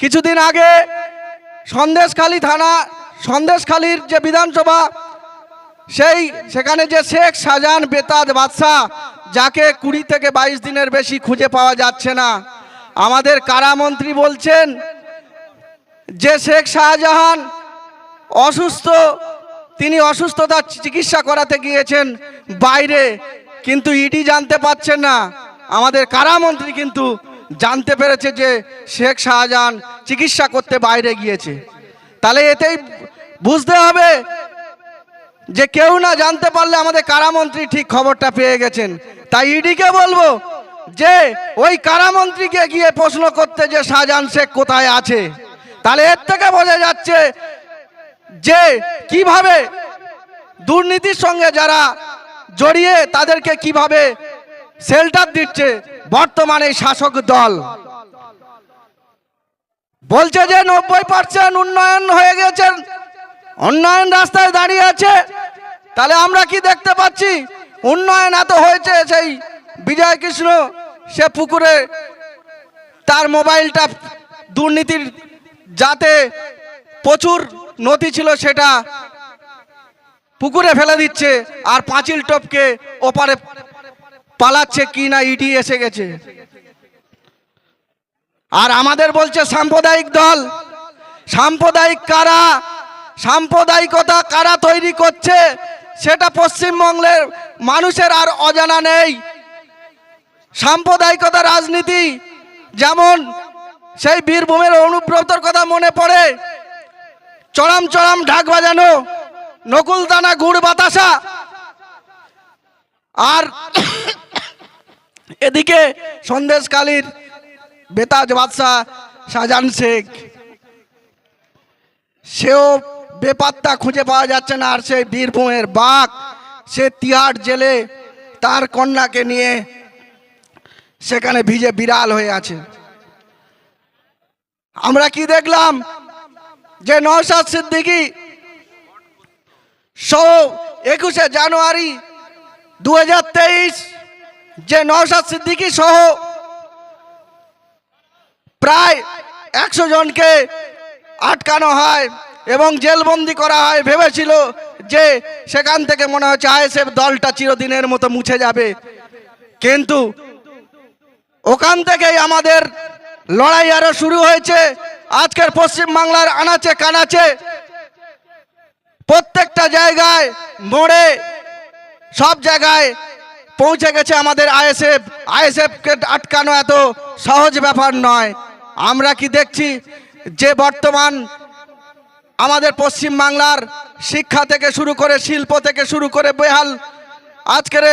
কিছুদিন আগে সন্দেশখালী থানা, সন্দেশখালীর যে বিধানসভা, সেই সেখানে যে শেখ শাহজাহান বেতাদ বাদশাহ, যাকে কুড়ি থেকে বাইশ দিনের বেশি খুঁজে পাওয়া যাচ্ছে না, আমাদের কারামন্ত্রী বলছেন যে শেখ শাহজাহান অসুস্থ, তিনি অসুস্থতার চিকিৎসা করাতে গিয়েছেন বাইরে, কিন্তু ইডি জানতে পারছেন না। আমাদের কারামন্ত্রী কিন্তু জানতে পেরেছে যে শেখ শাহজাহান চিকিৎসা করতে বাইরে গিয়েছে। তাহলে এতেই বুঝতে হবে যে কেউ না জানতে পারলে আমাদের কারামন্ত্রী ঠিক খবরটা পেয়ে গেছেন। তাই ইডিকে বলব যে ওই কারামন্ত্রীকে গিয়ে প্রশ্ন করতে যে শাহজাহান শেখ কোথায় আছে। তাহলে এর থেকে বোঝা যাচ্ছে যে কীভাবে দুর্নীতির সঙ্গে যারা জড়িয়ে তাদেরকে কীভাবে শেল্টার দিচ্ছে বর্তমানে শাসক দল। বলছে যে নব্বই পার্সেন্ট উন্নয়ন হয়ে গেছেন উন্নয়ন রাস্তায় দাঁড়িয়ে আছে। তাহলে আমরা কি দেখতে পাচ্ছি? উন্নয়ন এত হয়েছে সেই বিজয় কৃষ্ণ সে পুকুরে তার মোবাইলটা দুর্নীতির যাতে প্রচুর নথি ছিল সেটা পুকুরে ফেলে দিচ্ছে আর পাঁচিল টপকে ওপারে পালাচ্ছে কি না ইডি এসে গেছে। আর আমাদের বলছে সাম্প্রদায়িক দল। সাম্প্রদায়িক কারা? সাম্প্রদায়িকতা কারা তৈরি করছে? সেটা পশ্চিমবঙ্গের মানুষের আর অজানা নেই। সাম্প্রদায়িকতা রাজনীতি যেমন সেই বীরভূমের অনুব্রতর কথা মনে পড়ে। চড়াম চড়াম ঢাক বাজানো নকুলদানা গুড় বাতাসা। আর এদিকে সন্দেশকালীর বেতাজ বাদশাহ শাহজাহান শেখ। সেও বেপাত্তা খুঁজে পাওয়া যাচ্ছে না, আর সেই বীরভূমের বাঘ, সে তিহাট জেলে তার কন্যাকে নিয়ে সেখানে ভিজে বিড়াল হয়ে আছে। আমরা কি দেখলাম যে নওশাদ সিদ্দিকী সহ একুশে জানুয়ারি দুহাজার তেইশ যে নওশাদ সিদ্দিকী সহ প্রায় একশো জনকে আটকানো হয় এবং জেলবন্দি করা হয়। ভেবেছিল যে সেখান থেকে মনে হচ্ছে আইএসএফ দলটা চিরদিনের মতো মুছে যাবে। কিন্তু ওখান থেকেই আমাদের লড়াই আরও শুরু হয়েছে। আজকের পশ্চিম বাংলার আনাচে কানাচে প্রত্যেকটা জায়গায় মোড়ে সব জায়গায় পৌঁছে গেছে আমাদের আইএসএফ। আইএসএফকে আটকানো এত সহজ ব্যাপার নয়। আমরা কি দেখছি যে বর্তমান আমাদের পশ্চিম বাংলার শিক্ষা থেকে শুরু করে শিল্প থেকে শুরু করে বেহাল। আজকের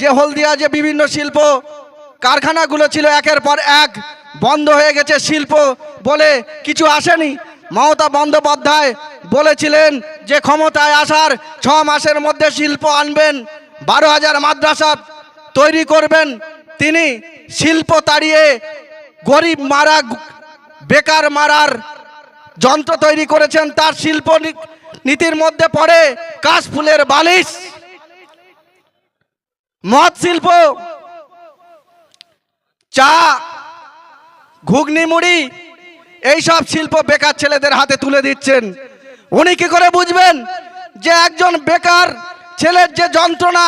যে হলদিয়া যে বিভিন্ন শিল্প কারখানাগুলো ছিল একের পর এক বন্ধ হয়ে গেছে শিল্প বলে কিছু আসেনি। মমতা বন্দ্যোপাধ্যায় বলেছিলেন যে ক্ষমতায় আসার ছ মাসের মধ্যে শিল্প আনবেন। বারো হাজার মাদ্রাসা তৈরি করবেন। তিনি শিল্প তাড়িয়ে গরিব মারা, বেকার মারার যন্ত্র তৈরি করেছেন। তার শিল্প নীতির মধ্যে পড়ে কাশফুলের বালিশ। মদ শিল্প, চা, ঘুগনি মুড়ি, এইসব শিল্প বেকার ছেলেদের হাতে তুলে দিচ্ছেন। উনি কি করে বুঝবেন যে একজন বেকার ছেলের যে যন্ত্রণা,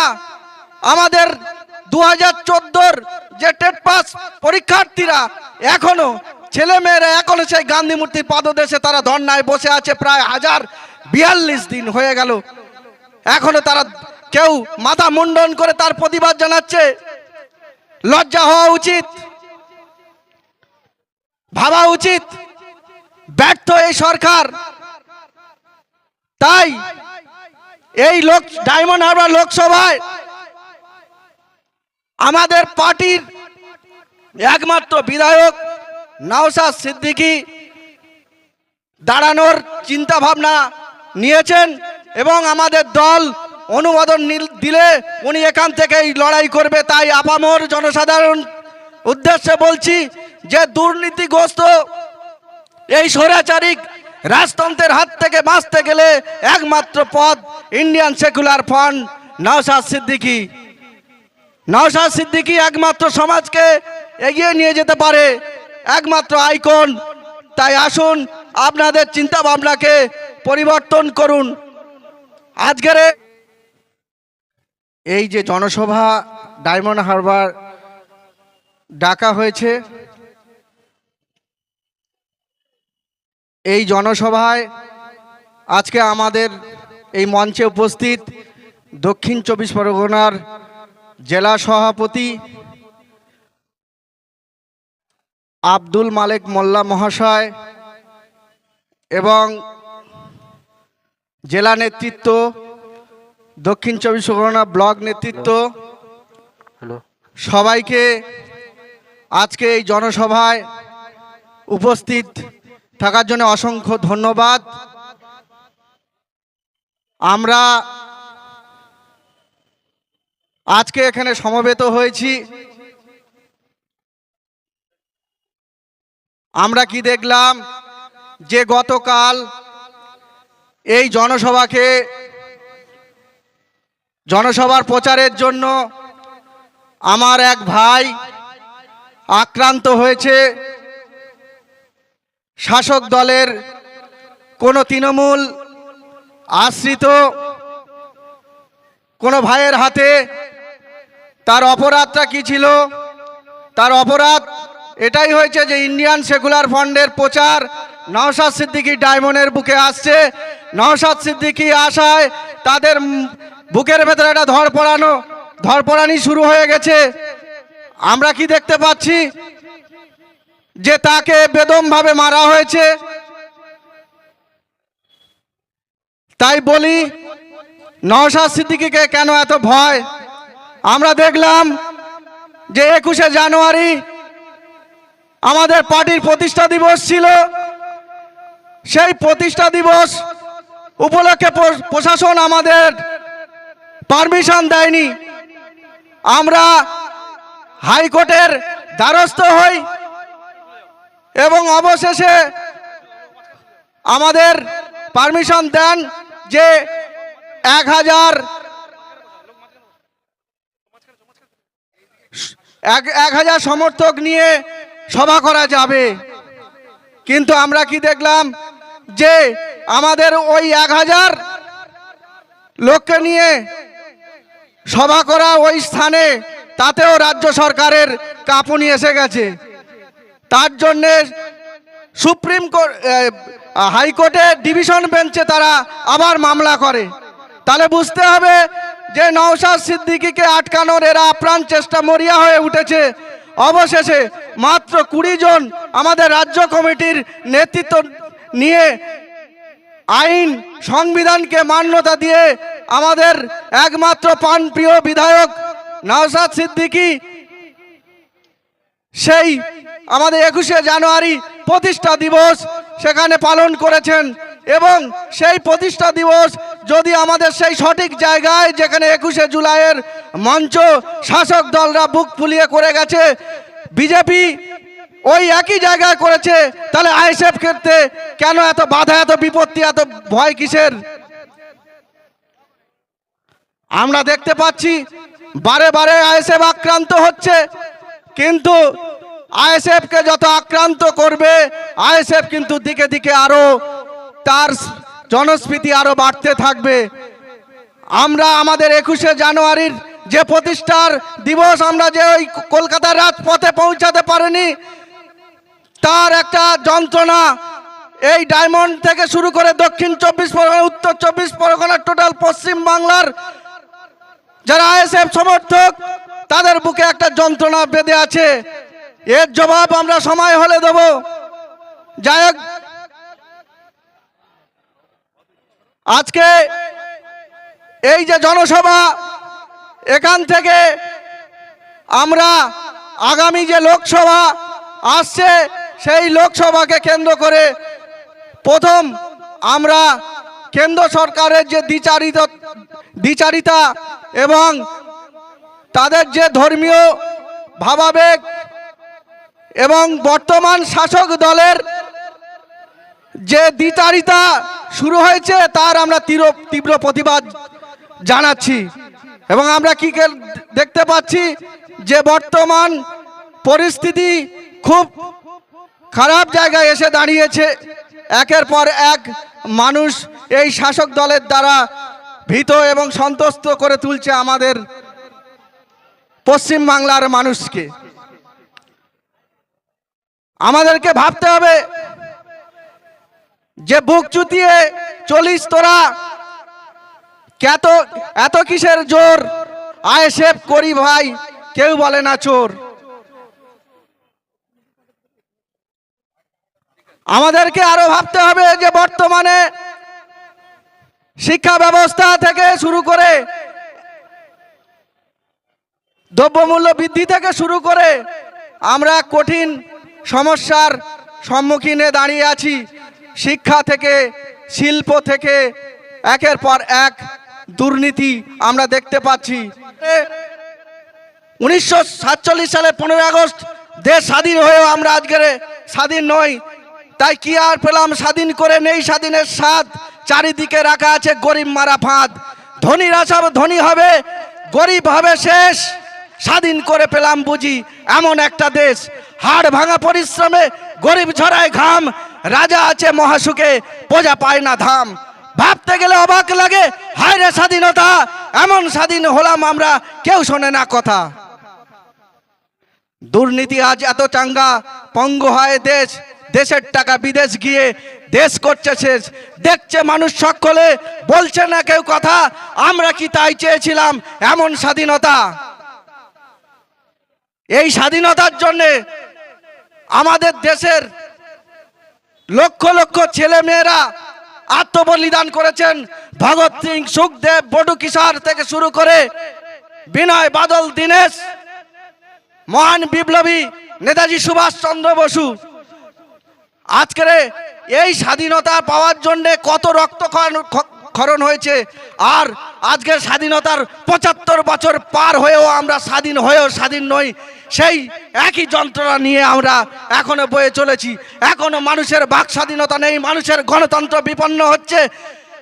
আমাদের দু হাজার যে টেট পাস পরীক্ষার্থীরা, এখনও ছেলে মেয়েরা এখনও সেই গান্ধী মূর্তির পাদদেশে তারা ধর্নায় বসে আছে প্রায় হাজার বিয়াল্লিশ দিন হয়ে গেল। এখনও তারা কেউ মাথা মুন্ডন করে তার প্রতিবাদ জানাচ্ছে। লজ্জা হওয়া উচিত, ভাবা উচিত, ব্যর্থ এই সরকার। তাই এই লোক, ডায়মন্ড হারবার লোকসভায় আমাদের পার্টির একমাত্র বিধায়ক নওশাদ সিদ্দিকী দাঁড়ানোর চিন্তা ভাবনা নিয়েছেন এবং আমাদের দল অনুমোদন দিলে উনি এখান থেকেই লড়াই করবে। তাই আপামর জনসাধারণ উদ্দেশ্যে বলছি যে দুর্নীতিগ্রস্ত এই স্বৈরাচারিক রাজতন্ত্রের হাত থেকে বাঁচতে গেলে একমাত্র পথ ইন্ডিয়ান সেকুলার ফান্ড, নওশাদ সিদ্দিকী। নওশাদ সিদ্দিকি একমাত্র সমাজকে এগিয়ে নিয়ে যেতে পারে, একমাত্র আইকন। তাই আসুন, আপনাদের চিন্তা ভাবনাকে পরিবর্তন করুন। আজকের এই যে জনসভা, ডায়মন্ড হারবার ডাকা হয়েছে এই জনসভায় আজকে আমাদের এই মঞ্চে উপস্থিত দক্ষিণ চব্বিশ পরগনার জেলা সভাপতি আব্দুল মালেক মোল্লা মহাশয় এবং জেলা নেতৃত্ব দক্ষিণ চব্বিশ পরগনা ব্লক নেতৃত্ব সবাইকে আজকে এই জনসভায় উপস্থিত থাকার জন্য অসংখ্য ধন্যবাদ। আমরা আজকে এখানে সমবেত হয়েছি। আমরা কি দেখলাম? যে গতকাল এই জনসভাকে, জনসভার প্রচারের জন্য আমার এক ভাই আক্রান্ত হয়েছে। শাসক দলের কোনো তৃণমূল আশ্রিত, কোনো ভাইয়ের হাতে তার অপরাধটা কি ছিল? তার অপরাধ এটাই হয়েছে যে ইন্ডিয়ান সেকুলার ফান্ডের প্রচার নওশাদ সিদ্দিকী ডায়মন্ডের বুকে আসছে। নওশাদ সিদ্দিকী আসায় তাদের বুকের ভেতরে একটা ধরপড়ানো ধরপড়ানি শুরু হয়ে গেছে। আমরা কি দেখতে পাচ্ছি? যে তাকে বেদমভাবে মারা হয়েছে। তাই বলি, নওশাদ সিদ্দিকীকে কেন এত ভয়? আমরা দেখলাম যে একুশে জানুয়ারি আমাদের পার্টির প্রতিষ্ঠা দিবস ছিল। সেই প্রতিষ্ঠা দিবস উপলক্ষে প্র- প্রশাসন আমাদের পারমিশন দেয়নি। আমরা হাইকোর্টের দ্বারস্থ হই। এবং অবশেষে আমাদের পারমিশন দেন যে এক হাজার এক হাজার সমর্থক নিয়ে সভা করা যাবে। কিন্তু আমরা কি দেখলাম যে আমাদের ওই এক হাজার লোককে নিয়ে সভা করা ওই স্থানে তাতেও রাজ্য সরকারের কাঁপুনি এসে গেছে। তার জন্যে সুপ্রিম কোর্ট হাইকোর্টে ডিভিশন বেঞ্চে তারা আবার মামলা করে। তাহলে বুঝতে হবে যে নওশাদ সিদ্দিকীকে আটকানোর এরা আপ্রাণ চেষ্টা মরিয়া হয়ে উঠেছে। অবশেষে মাত্র কুড়ি জন আমাদের রাজ্য কমিটির নেতৃত্ব নিয়ে আইন সংবিধানকে মান্যতা দিয়ে আমাদের একমাত্র প্রাণপ্রিয় বিধায়ক নওশাদ সিদ্দিকী সেই আমাদের একুশে জানুয়ারি প্রতিষ্ঠা দিবস সেখানে পালন করেছেন এবং সেই প্রতিষ্ঠা দিবস যদি আমাদের সেই সঠিক জায়গায় যেখানে একুশে জুলাইয়ের মঞ্চ শাসক দলরা বুক ফুলিয়ে করে গেছে, বিজেপি ওই একই জায়গায় করেছে, তাহলে আইএসএফ ক্ষেত্রে কেন এত বাধা, এত বিপত্তি, এত ভয় কিসের? আমরা দেখতে পাচ্ছি বারে বারে আইএসএফ আক্রান্ত হচ্ছে। কিন্তু আইএসএফকে যত আক্রান্ত করবে, আইএসএফ কিন্তু দিকে দিকে আরও তার জনস্ফীতি আরও বাড়তে থাকবে। আমরা আমাদের একুশে জানুয়ারির যে প্রতিষ্ঠার দিবস আমরা যে ওই কলকাতার রাজপথে পৌঁছাতে পারিনি, তার একটা যন্ত্রণা। এই ডায়মন্ড থেকে শুরু করে দক্ষিণ চব্বিশ পরগনা, উত্তর চব্বিশ পরগনা, টোটাল পশ্চিম বাংলার যারা আইএসএফ সমর্থক তাদের বুকে একটা যন্ত্রণা বেঁধে আছে। এর জবাব আমরা সময় হলে দেব। যাই হোক। আজকে এই যে জনসভা, এখান থেকে আমরা আগামী যে লোকসভা আসছে, সেই লোকসভাকে কেন্দ্র করে প্রথম আমরা কেন্দ্র সরকারের যে দ্বিচারিত দ্বিচারিতা এবং তাদের যে ধর্মীয় ভাবাবেগ এবং বর্তমান শাসক দলের যে দ্বিচারিতা শুরু হয়েছে, তার আমরা তীব্র তীব্র প্রতিবাদ জানাচ্ছি। এবং আমরা কে- দেখতে পাচ্ছি যে বর্তমান পরিস্থিতি খুব খারাপ জায়গায় এসে দাঁড়িয়েছে। একের পর এক মানুষ এই শাসক দলের দ্বারা ভীত এবং সন্তুষ্ট করে তুলছে আমাদের পশ্চিম বাংলার মানুষকে। আমাদেরকে ভাবতে হবে যে বুক চুতিয়ে চলিস তোরা। কত এত কিসের জোর? আইএসএফ করি ভাই, কেউ বলে না চোর। আমাদেরকে আরও ভাবতে হবে যে বর্তমানে শিক্ষা ব্যবস্থা থেকে শুরু করে দ্রব্যমূল্য বৃদ্ধি থেকে শুরু করে আমরা কঠিন সমস্যার সম্মুখীনে দাঁড়িয়ে আছি। শিক্ষা থেকে, শিল্প থেকে, একের পর এক দুর্নীতি আমরা দেখতে পাচ্ছি। উনিশশো সাতচল্লিশ সালে পনেরোই আগস্ট দেশ স্বাধীন হয়েও আমরা আজকের স্বাধীন নই। তাই কি আর পেলাম স্বাধীন করে? নেই স্বাধীনের স্বাদ। চারিদিকে রাখা আছে গরিব মারা ফাঁদ। ধনীরা সব ধনী হবে, গরিব হবে শেষ। স্বাধীন করে পেলাম বুঝি এমন একটা দেশ। হাড় ভাঙা পরিশ্রমে গরিব ঝরায় ঘাম, রাজা আছে মহাসুখে, প্রজা পায় না ধাম। ভাবতে গেলে অবাক লাগে, হায় রে স্বাধীনতা, এমন স্বাধীন হলাম আমরা, কেউ শোনে না কথা। দুর্নীতি আজ এত চাঙ্গা, পঙ্গ হয় দেশ, দেশের টাকা বিদেশ গিয়ে দেশ করছে শেষ। দেখছে মানুষ সকলে, বলছে না কেউ কথা, আমরা কি তাই চেয়েছিলাম এমন স্বাধীনতা? এই স্বাধীনতার জন্যে আমাদের দেশের লক্ষ লক্ষ ছেলে মেয়েরা আত্মবলিদান করেছেন। ভগৎ সিং, সুখদেব, বডু কিশোর থেকে শুরু করে বিনয় বাদল, দীনেশ, মহান বিপ্লবী নেতাজি সুভাষচন্দ্র বসু। আজকের এই স্বাধীনতা পাওয়ার জন্য কত রক্ত খরণ হয়েছে। আর আজকের স্বাধীনতার পঁচাত্তর বছর পার হয়েও আমরা স্বাধীন হয়েও স্বাধীন নই। সেই একই যন্ত্রণা নিয়ে আমরা এখনও বয়ে চলেছি। এখনও মানুষের বাক স্বাধীনতা নেই, মানুষের গণতন্ত্র বিপন্ন হচ্ছে।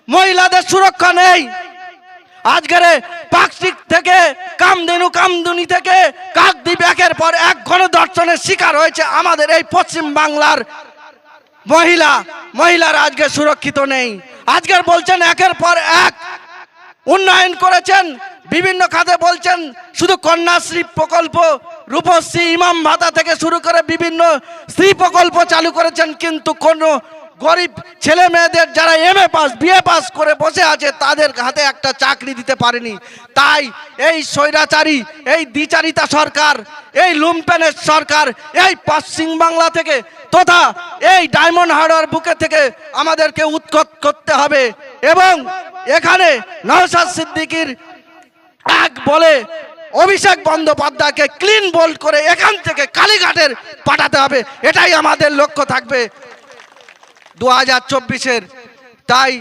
মহিলাদের সুরক্ষা নেই। আজকের পাকশিক থেকে, কামধেনু কামদুনি থেকে কাকদ্বীপ একের পর এক গণদর্শনের শিকার হয়েছে আমাদের এই পশ্চিম বাংলার মহিলা। মহিলারা আজকে সুরক্ষিত নেই। আজকের বলছেন একের পর এক। উন্নয়ন করেছেন, বিভিন্ন খাতে বলছেন, শুধু কন্যাশ্রী প্রকল্প, রূপশ্রী ইমাম ভাতা থেকে শুরু করে বিভিন্ন স্ত্রী প্রকল্প চালু করেছেন, কিন্তু কোনো গরিব ছেলে মেয়েদের যারা M A pass BA pass করে বসে আছে, তাদের হাতে একটা চাকরি দিতে পারেনি। তাই এই স্বৈরাচারী, এই দ্বিচারিতা সরকার, এই লুম্পেনের সরকার, এই পশ্চিম বাংলা থেকে তথা এই ডায়মন্ড হার্ডার বুকে থেকে আমাদেরকে উৎকট করতে হবে এবং এখানে নওশাদ সিদ্দিকির এক বলে অভিষেক বন্দ্যোপাধ্যায়কে ক্লিন বোল্ড করে এখান থেকে কালীঘাটের পাঠাতে হবে। এটাই আমাদের লক্ষ্য থাকবে। দু হাজার চব্বিশের। তাই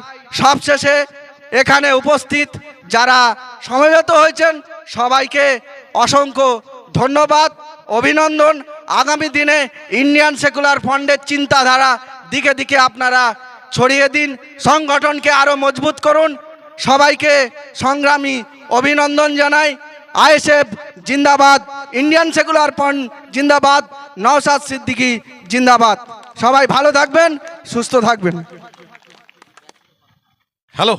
সবশেষে এখানে উপস্থিত যারা সমবেত হয়েছেন, সবাইকে অসংখ্য ধন্যবাদ, অভিনন্দন। আগামী দিনে ইন্ডিয়ান সেকুলার ফান্ডের চিন্তাধারা দিকে দিকে আপনারা ছড়িয়ে দিন, সংগঠনকে আরও মজবুত করুন। সবাইকে সংগ্রামী অভিনন্দন জানাই। আইএসএফ জিন্দাবাদ, ইন্ডিয়ান সেকুলার ফান্ড জিন্দাবাদ, নওশাদ সিদ্দিকী জিন্দাবাদ। সবাই ভালো থাকবেন সুস্থ থাকবেন। হ্যালো